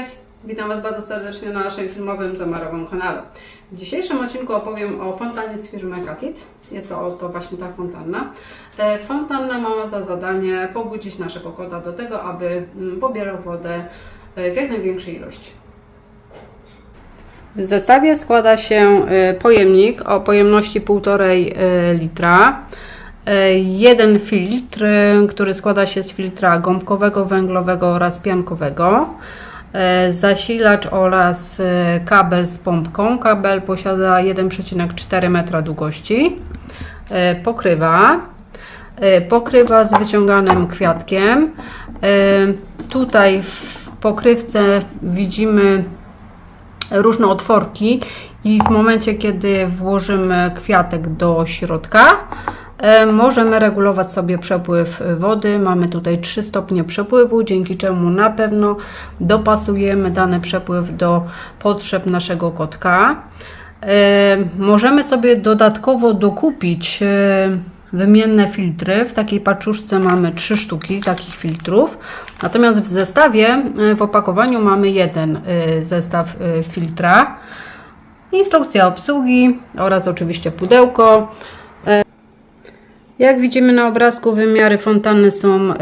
Cześć! Witam Was bardzo serdecznie na naszym filmowym zamarowym kanale. W dzisiejszym odcinku opowiem o fontannie z firmy Katit. Jest to właśnie ta fontanna. E, Fontanna ma za zadanie pobudzić naszego kota do tego, aby mm, pobierał wodę e, w jak największej ilości. W zestawie składa się e, pojemnik o pojemności 1,5 e, litra. Jeden filtr, który składa się z filtra gąbkowego, węglowego oraz piankowego. E, Zasilacz oraz e, kabel z pompką. Kabel posiada 1,4 metra długości. E, Pokrywa. Pokrywa z wyciąganym kwiatkiem. Tutaj w pokrywce widzimy różne otworki i w momencie, kiedy włożymy kwiatek do środka, możemy regulować sobie przepływ wody. Mamy tutaj 3 stopnie przepływu, dzięki czemu na pewno dopasujemy dany przepływ do potrzeb naszego kotka. E, Możemy sobie dodatkowo dokupić e, wymienne filtry. W takiej paczuszce mamy 3 sztuki takich filtrów. Natomiast w zestawie, e, w opakowaniu mamy jeden e, zestaw e, filtra. Instrukcja obsługi oraz oczywiście pudełko. Jak widzimy na obrazku, wymiary fontanny są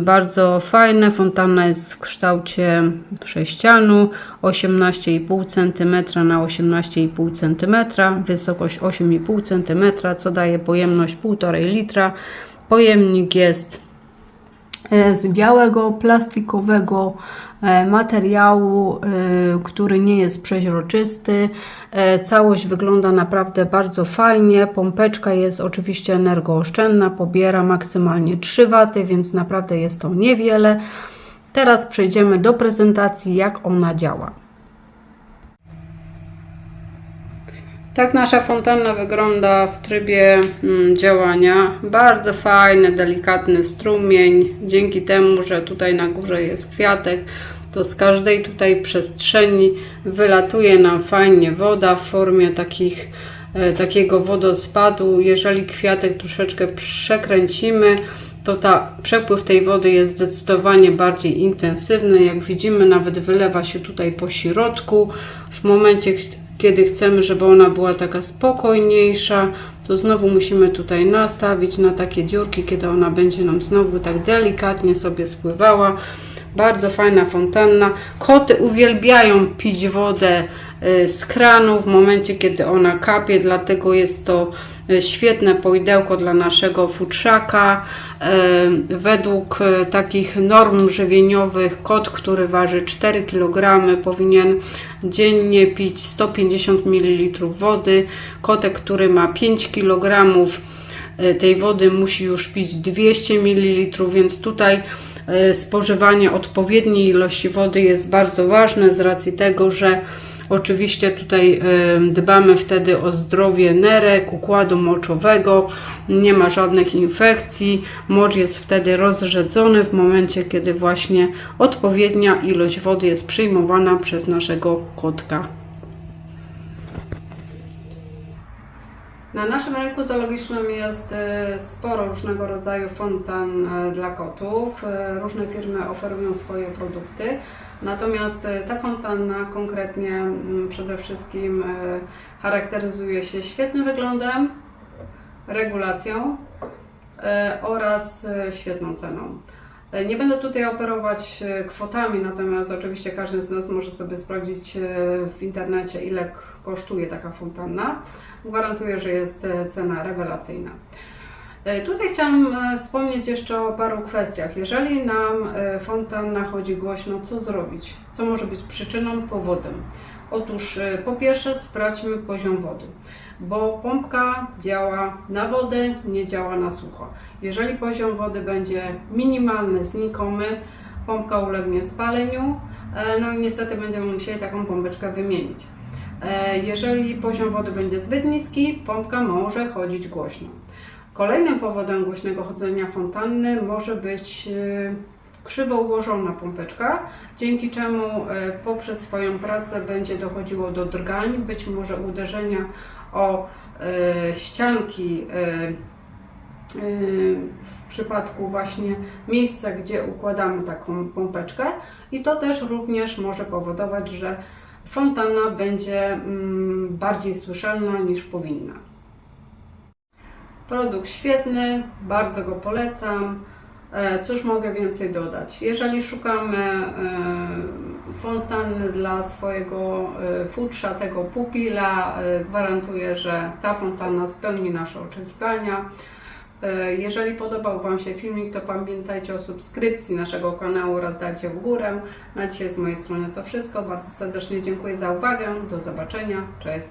bardzo fajne. Fontanna jest w kształcie sześcianu, 18,5 cm na 18,5 cm, wysokość 8,5 cm, co daje pojemność 1,5 litra. Pojemnik jest z białego, plastikowego e, materiału, e, który nie jest przeźroczysty. E, Całość wygląda naprawdę bardzo fajnie. Pompeczka jest oczywiście energooszczędna, pobiera maksymalnie 3 W, więc naprawdę jest to niewiele. Teraz przejdziemy do prezentacji, jak ona działa. Tak nasza fontanna wygląda w trybie mm, działania. Bardzo fajny, delikatny strumień. Dzięki temu, że tutaj na górze jest kwiatek, to z każdej tutaj przestrzeni wylatuje nam fajnie woda w formie takich, e, takiego wodospadu. Jeżeli kwiatek troszeczkę przekręcimy, to ta przepływ tej wody jest zdecydowanie bardziej intensywny. Jak widzimy, nawet wylewa się tutaj po środku. W momencie, kiedy chcemy, żeby ona była taka spokojniejsza, to znowu musimy tutaj nastawić na takie dziurki, kiedy ona będzie nam znowu tak delikatnie sobie spływała. Bardzo fajna fontanna. Koty uwielbiają pić wodę z kranu w momencie, kiedy ona kapie, dlatego jest to y, świetne poidełko dla naszego futrzaka. Y, Według y, takich norm żywieniowych kot, który waży 4 kg powinien dziennie pić 150 ml wody. Kotek, który ma 5 kg y, tej wody musi już pić 200 ml, więc tutaj y, spożywanie odpowiedniej ilości wody jest bardzo ważne z racji tego, że oczywiście tutaj dbamy wtedy o zdrowie nerek, układu moczowego, nie ma żadnych infekcji, mocz jest wtedy rozrzedzony w momencie, kiedy właśnie odpowiednia ilość wody jest przyjmowana przez naszego kotka. Na naszym rynku zoologicznym jest e, sporo różnego rodzaju fontan e, dla kotów. E, Różne firmy oferują swoje produkty. Natomiast e, ta fontanna konkretnie mm, przede wszystkim e, charakteryzuje się świetnym wyglądem, regulacją e, oraz świetną ceną. Nie będę tutaj operować kwotami, natomiast oczywiście każdy z nas może sobie sprawdzić w internecie, ile kosztuje taka fontanna. Gwarantuję, że jest cena rewelacyjna. E, Tutaj chciałam e, wspomnieć jeszcze o paru kwestiach. Jeżeli nam e, fontanna chodzi głośno, co zrobić? Co może być przyczyną, powodem? Otóż po pierwsze sprawdźmy poziom wody, bo pompka działa na wodę, nie działa na sucho. Jeżeli poziom wody będzie minimalny, znikomy, pompka ulegnie spaleniu, no i niestety będziemy musieli taką pompeczkę wymienić. Jeżeli poziom wody będzie zbyt niski, pompka może chodzić głośno. Kolejnym powodem głośnego chodzenia fontanny może być e, krzywo ułożona pompeczka, dzięki czemu e, poprzez swoją pracę będzie dochodziło do drgań, być może uderzenia o e, ścianki w przypadku właśnie miejsca, gdzie układamy taką pompeczkę i to też również może powodować, że fontanna będzie mm, bardziej słyszalna niż powinna. Produkt świetny, bardzo go polecam. E, Cóż mogę więcej dodać? Jeżeli szukamy e, fontanny dla swojego e, futrza, tego pupila, gwarantuję, że ta fontanna spełni nasze oczekiwania. Jeżeli podobał Wam się filmik, to pamiętajcie o subskrypcji naszego kanału oraz dajcie w górę. Na dzisiaj z mojej strony to wszystko. Bardzo serdecznie dziękuję za uwagę. Do zobaczenia. Cześć.